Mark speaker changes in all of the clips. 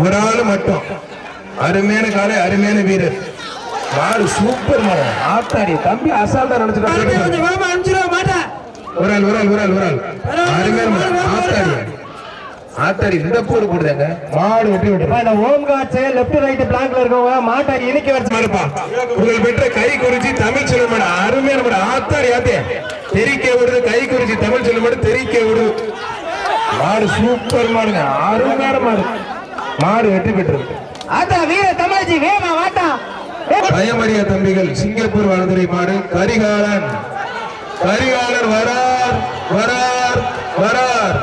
Speaker 1: ஒரு ஆளு மட்டும். அருமையான காலை அருமையான வீரர். மாடு சூப்பர் மாடு? ஆத்தாடி தம்பி அசால்ட்டா நினைச்சிட்டு ஒரு ஆள் ஒரு ஆள் ஒரு ஆள் ஒரு ஆள். அருமையான ஆத்தாடி. ஆத்தாடி இந்த போடு போடுதாங்க. மாடு வெட்டி விட்டுரு
Speaker 2: இந்த ஹோம் கார்ட்ஸ் லெஃப்ட் ரைட் பிளாங்க்ல இருக்கவங்க மாட்டை இனிக்க வச்சு
Speaker 1: மாடுப்பா உங்கள் பெற்ற கை குறிச்சி தமிழ் சொல்ல மாடு. அருமையான மாடு. ஆத்தாடி ஆத்தே. தெரிக்க விடுது கை குறிச்சி தமிழ் சொல்ல மாடு தெரிக்க விடுது. மாடு சூப்பர் மாடுங்க. அருமையான மாடு. மாடு வெற்றி பெற்றது.
Speaker 2: ஆத்தா வீர தமிழச்சி வேமா மாட்டா
Speaker 1: பயமறியா தம்பிகள் சிங்கப்பூர் வளர்துறை மாடு கரிகாலன். கரிகாலன் வரார் வரார் வரார்.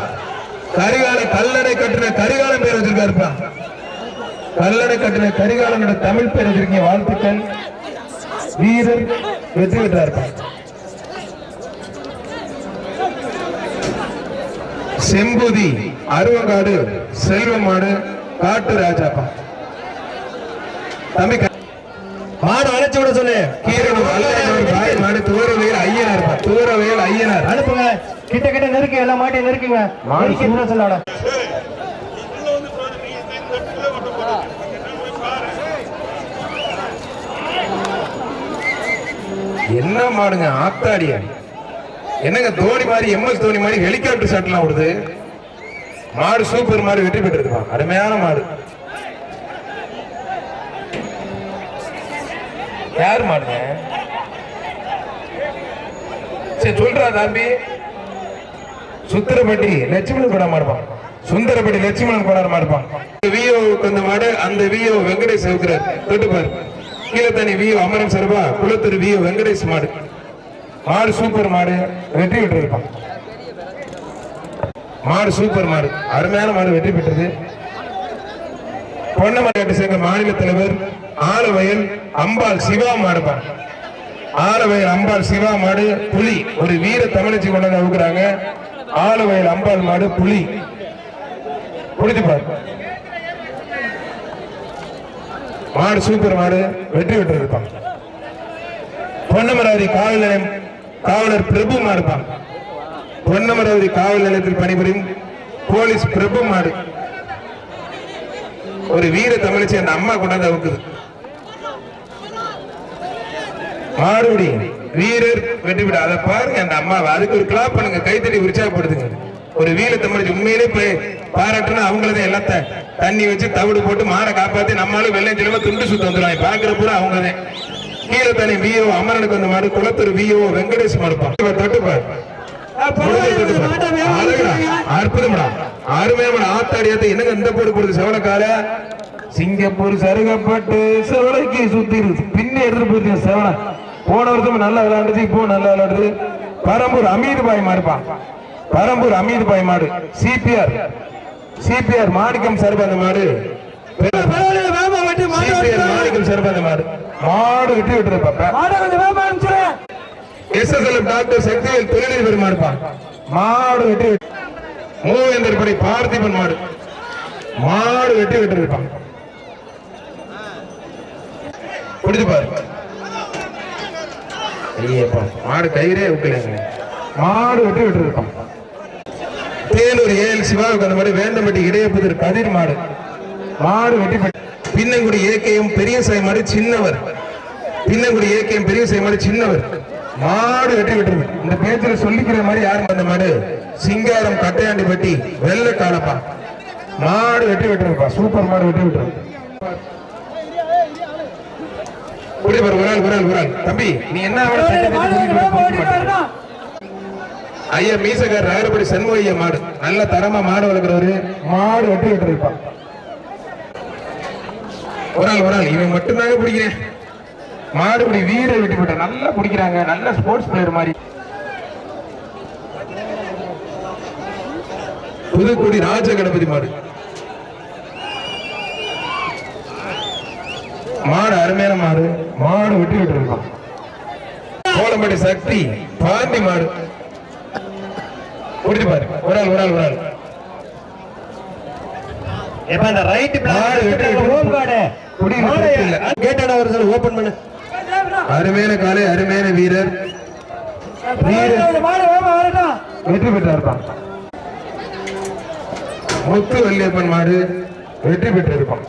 Speaker 1: கரிகால கல்லடை கட்டின கரிகாலன் பேர் வச்சிருக்காருப்பா. கல்லடை கட்டின கரிகாலனோட தமிழ் பேர் வச்சிருக்கீங்க வாழ்த்துக்கள். வீரர் வெற்றி பெற்றாருப்பா. செம்புதி அருவங்காடு செல்வமாடு காட்டு ராஜாப்பா. தம்பி
Speaker 2: மாடு அழைச்சு விட சொல்லு.
Speaker 1: கீரனு வல்லனூர் பாய் மாடு தூரவேல் ஐயனார் பா. தூரவேல் ஐயனார்.
Speaker 2: அனுப்புங்க. கிட்ட கிட்ட நெருங்க எல்லா மாட்டையும் நெருக்குங்க.
Speaker 1: மாடு
Speaker 2: நெருக்கி சொல்லு அவனை.
Speaker 1: என்ன மாடுங்க ஆத்தாடிய என்னங்க தோனி மாதிரி எம்எஸ் தோனி மாதிரி ஹெலிகாப்டர் ஷாட்லாம் ஓடுது? மாடு சூப்பர் மாடு வெற்றி பெற்றிருப்பா அருமையான மாடு. யார் மாடுங்க? சரி சொல்றா தம்பி. சுத்திரப்பட்டி லட்சுமணன் கூட மாடுப்பான் சுந்தரப்பட்டி லட்சுமணன் கூட மாடுப்பான் வியோவுக்கு அந்த மாடு அந்த வியோ வெங்கடேஷ் இருக்கிறார். தொட்டு பாரு. கீழே தனி வியோ அமரன் சர்வா குளத்தூர் வியோ வெங்கடேஷ் மாடு. மாடு சூப்பர் மாடு வெற்றி பெற்றிருப்பான். மாடு சூப்பர் மாடு. அருமையான மாடு வெற்றி பெற்றது. பொன்னமலையாட்டை சேர்ந்த மாநில தலைவர் ஆலவயல் அம்பாள் சிவா மாடுப்பான் ஆலவயல் அம்பாள் சிவா மாடு புலி. ஒரு வீர தமிழச்சி கொண்டாந்து அவுக்குறாங்க. ஆலவயல் அம்பாள் மாடு புலி. புடிச்சு மாடு சூப்பர் மாடு வெற்றி பெற்று இருப்பான் பொன்னமராவதி காவல் நிலையம் காவலர் பிரபு மாடுப்பான் பொன்னமரவதி காவல் நிலையத்தில் பணிபுரியும் போலீஸ் பிரபு மாடு. ஒரு வீர தமிழிச்சு அந்த அம்மா கொண்டாந்து அவுக்குது. மாடுபடி வீரர் வெற்றி விட அதை பாருங்க அந்த அம்மாவை. அதுக்கு ஒரு கிளாப் பண்ணுங்க கைத்தடி உற்சாகப்படுத்துங்க. ஒரு வீர தமிழ் உண்மையிலே போய் பாராட்டுனா அவங்களதான் எல்லாத்த தண்ணி வச்சு தவிடு போட்டு மாடை காப்பாத்தி நம்மளும் வெள்ளை செலவு துண்டு சுத்த வந்துடுவாங்க பாக்குற பூரா அவங்கதான். தனி விஓ அமரனுக்கு வந்த மாடு குளத்தூர் விஓ வெங்கடேஷ் மறுப்பான் தொட்டுப்பார் அற்புதம்டா ஆத்தாடி ஆத்த என்னங்க இந்த போடு போடுது செவலக்கார சிங்கப்பூர் சருகப்பட்டு செவலைக்கு சுத்தி பின்னே எடுத்து போயிருக்கு செவலை போன வருஷம் நல்லா விளையாண்டுச்சு இப்போ நல்லா விளையாடுது பரம்பூர் அமீது பாய் மாடுப்பான் பரம்பூர் அமீது பாய் மாடு சிபிஆர் சிபிஆர் மாணிக்கம் மாடு
Speaker 2: மாட்டை
Speaker 1: சிபிஆர்
Speaker 2: அனுப்பிச்சிரு.
Speaker 1: மாணிக்கம் சர்பந்த மாடு மாடு விட்டு விட்டுரு எஸ்எஸ்எல்எம் டாக்டர் சக்திவேல் தொழிலில் பெருமாடுப்பா மாடு வெட்டி விட்டு. மூவேந்தர் படி பார்த்திபன் மாடு. மாடு வெட்டி விட்டு இருப்பான் பிடிச்சு பாரு ஐயப்பா மாடு கயிறே விட்டுலங்க மாடு வெட்டி விட்டு இருப்பான் தேனூர் ஏஎல் சிவாவுக்கு அந்த மாதிரி வேண்டம்பட்டி இடையப்புதர் கதிர் மாடு. மாடு வெட்டி பின்னங்குடி ஏகேஎம் பெரிய சாய் மாடு சின்னவர். பின்னங்குடி ஏகேஎம் பெரிய சாய் மாடு சின்னவர். மாடு வெட்டி விட்டுருது இந்த பேச்சுல சொல்லிக்கிற மாதிரி யாரும் அந்த மாடு? சிங்காரம் கட்டையாண்டிப்பட்டி வெள்ளை காலப்பா. மாடு வெட்டி விட்டுருப்பா சூப்பர் மாடு வெட்டி விட்டுரு குடி பாரு, ஒரு ஆள் ஒரு ஆள் ஒரு ஆள். தம்பி நீ என்ன. ஐயா மீசக்கார் ராயரப்படி சண்முகையா மாடு. நல்ல தரமா மாடு வளர்க்குறவரு. மாடு வெட்டி விட்டு இருப்பான் ஒரு ஆள் ஒரு ஆள். இவன் மட்டும்தாங்க பிடிக்கிறேன். மாடு இப்படி வீர வெட்டி விட்ட நல்லா பிடிக்கிறாங்க. நல்ல ஸ்போர்ட்ஸ் பிளேயர் மாதிரி. புதுக்குடி ராஜ கணபதி மாடு. மாடு அருமையான மாடு. மாடு வெட்டி விட்டு இருப்பான் கோலம்பட்டி சக்தி பாண்டி மாடு. குடிச்சு பாரு. ஒரு ஆள் ஒரு ஆள் ஒரு ஆள்.
Speaker 2: எப்ப இந்த right
Speaker 1: மாடு வெட்டி விட்டு
Speaker 2: guard.
Speaker 1: குடி
Speaker 2: மாடு
Speaker 1: இல்ல.
Speaker 2: gate ஆன ஒரு open பண்ணு.
Speaker 1: அருமையான காலை அருமையான வீரர். வெற்றி பெற்றிருப்பான் முத்து வல்லியப்பன் மாடு வெற்றி பெற்றிருப்பான்